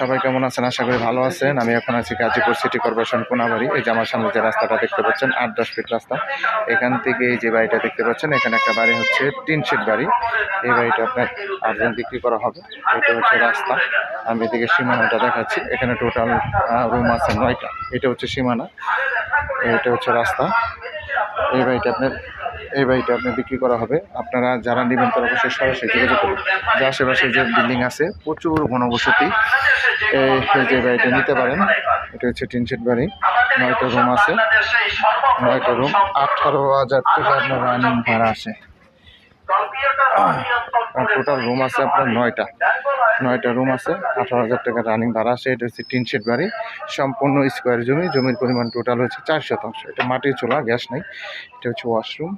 সবাই কেমন আছেন? আশা করি ভালো আছেন। আমি এখন আছি গাজীপুর সিটি কর্পোরেশন কোনাবাড়ি। এই যে আমার সামনে যে রাস্তাটা দেখতে পাচ্ছেন, আট, দশ ফিট রাস্তা। এখান থেকে এই যে বাড়িটা দেখতে পাচ্ছেন, এখানে একটা বাড়ি হচ্ছে তিন সিট বাড়ি। এই বাড়িটা আপনার আর্জেন্ট বিক্রি করা হবে। এটা হচ্ছে রাস্তা। আমি এদিকে সীমানাটা দেখাচ্ছি। এখানে টোটাল রুম আছে নয়টা। এটা হচ্ছে সীমানা। এটা হচ্ছে রাস্তা। এই বাড়িটা আপনার এই বাড়িটা আপনার বিক্রি করা হবে। আপনারা যারা নেবেন তারা অবশ্যই সরাসরি যোগাযোগ করুন। যে আশেপাশে যে বিল্ডিং আছে, প্রচুর ঘনবসতি। এই যে বাড়িটা নিতে পারেন। এটা হচ্ছে টিন শেড বাড়ি। নয়টা রুম আছে। নয়টা রুম। আঠারো হাজার টাকা আপনার রানিং ভাড়া আসে টোটাল রুম আছে আপনার নয়টা। নয়টা রুম আছে। আঠারো হাজার টাকা রানিং ভাড়া আসে এটা হচ্ছে টিন বাড়ি। সম্পূর্ণ স্কোয়ার জমি। জমির পরিমাণ টোটাল হচ্ছে চার শতাংশ। এটা মাটির চোলা, গ্যাস নেই। এটা হচ্ছে ওয়াশরুম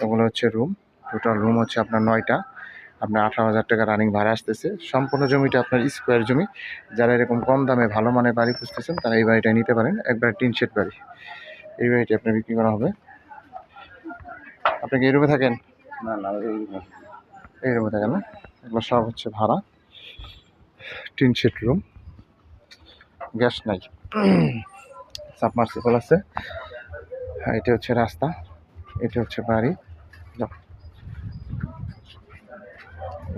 এগুলো হচ্ছে রুম টোটাল রুম হচ্ছে আপনার নয়টা। আপনার আঠারো হাজার টাকা রানিং ভাড়া আসতেছে। সম্পূর্ণ জমিটা আপনার স্কোয়ার জমি। যারা এরকম কম দামে ভালো মানের বাড়ি খুঁজতেছেন তারা এই বাড়িটা নিতে পারেন। একবার টিন শেড বাড়ি। এই বাড়িটি আপনার বিক্রি করা হবে। আপনি কি এই রুমে থাকেন? না না এই রুমে থাকেন না? এগুলো সব হচ্ছে ভাড়া। টিন শেড রুম গ্যাস নাই। সাবমার্সিবল আছে। আর এটা হচ্ছে রাস্তা। এটা হচ্ছে বাড়ি।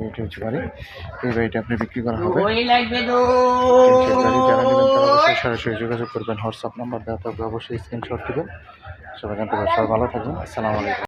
এটা হচ্ছে বাড়ি। এই বাড়িটা আপনি বিক্রি করা হবে। যারা নেবেন তারা অবশ্যই সরাসরি যোগাযোগ করবেন। হোয়াটসঅ্যাপ নাম্বার দেওয়া থাকবে অবশ্যই স্ক্রিনশট দেবেন। সবাই জানতে পারবেন সবাই ভালো থাকবেন। আসসালামু আলাইকুম।